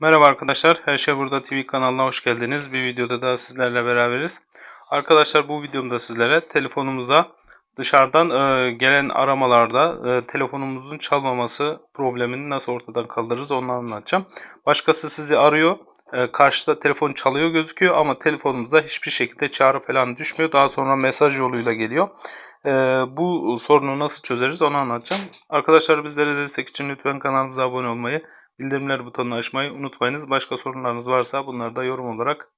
Merhaba arkadaşlar, Her Şey Burada TV kanalına hoş geldiniz. Bir videoda daha sizlerle beraberiz. Arkadaşlar bu videomda sizlere telefonumuza dışarıdan e, gelen aramalarda e, telefonumuzun çalmaması problemini nasıl ortadan kaldırırız onu anlatacağım. Başkası sizi arıyor, e, karşıda telefon çalıyor gözüküyor ama telefonumuzda hiçbir şekilde çağrı falan düşmüyor. Daha sonra mesaj yoluyla geliyor. E, bu sorunu nasıl çözeriz onu anlatacağım. Arkadaşlar bizlere destek için lütfen kanalımıza abone olmayı, bildirimler butonunu açmayı unutmayınız. Başka sorunlarınız varsa bunları da yorum olarak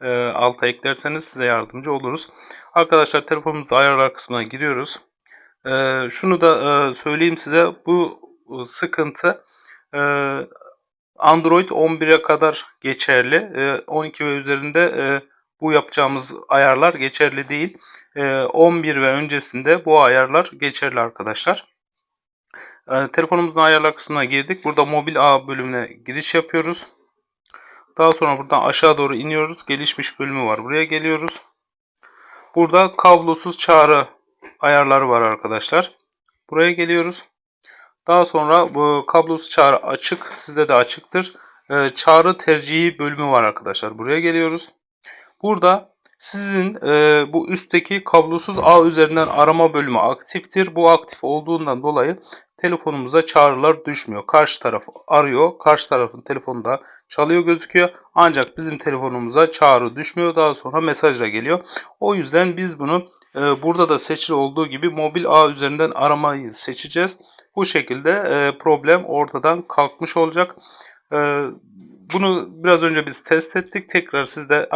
e, alta eklerseniz size yardımcı oluruz. Arkadaşlar telefonumuzda ayarlar kısmına giriyoruz. E, şunu da e, söyleyeyim size bu e, sıkıntı e, Android 11'e kadar geçerli. E, 12 ve üzerinde e, bu yapacağımız ayarlar geçerli değil. E, 11 ve öncesinde bu ayarlar geçerli arkadaşlar. E, telefonumuzun ayarlar kısmına girdik. Burada mobil ağ bölümüne giriş yapıyoruz. Daha sonra buradan aşağı doğru iniyoruz. Gelişmiş bölümü var. Buraya geliyoruz. Burada kablosuz çağrı ayarları var arkadaşlar. Buraya geliyoruz. Daha sonra bu kablosuz çağrı açık. Sizde de açıktır. E, çağrı tercihi bölümü var arkadaşlar. Buraya geliyoruz. Burada sizin e, bu üstteki kablosuz ağ üzerinden arama bölümü aktiftir. Bu aktif olduğundan dolayı telefonumuza çağrılar düşmüyor. Karşı taraf arıyor. Karşı tarafın telefonunda çalıyor gözüküyor. Ancak bizim telefonumuza çağrı düşmüyor. Daha sonra mesajla geliyor. O yüzden biz bunu e, burada da seçili olduğu gibi mobil ağ üzerinden aramayı seçeceğiz. Bu şekilde e, problem ortadan kalkmış olacak. E, bunu biraz önce biz test ettik. Tekrar sizde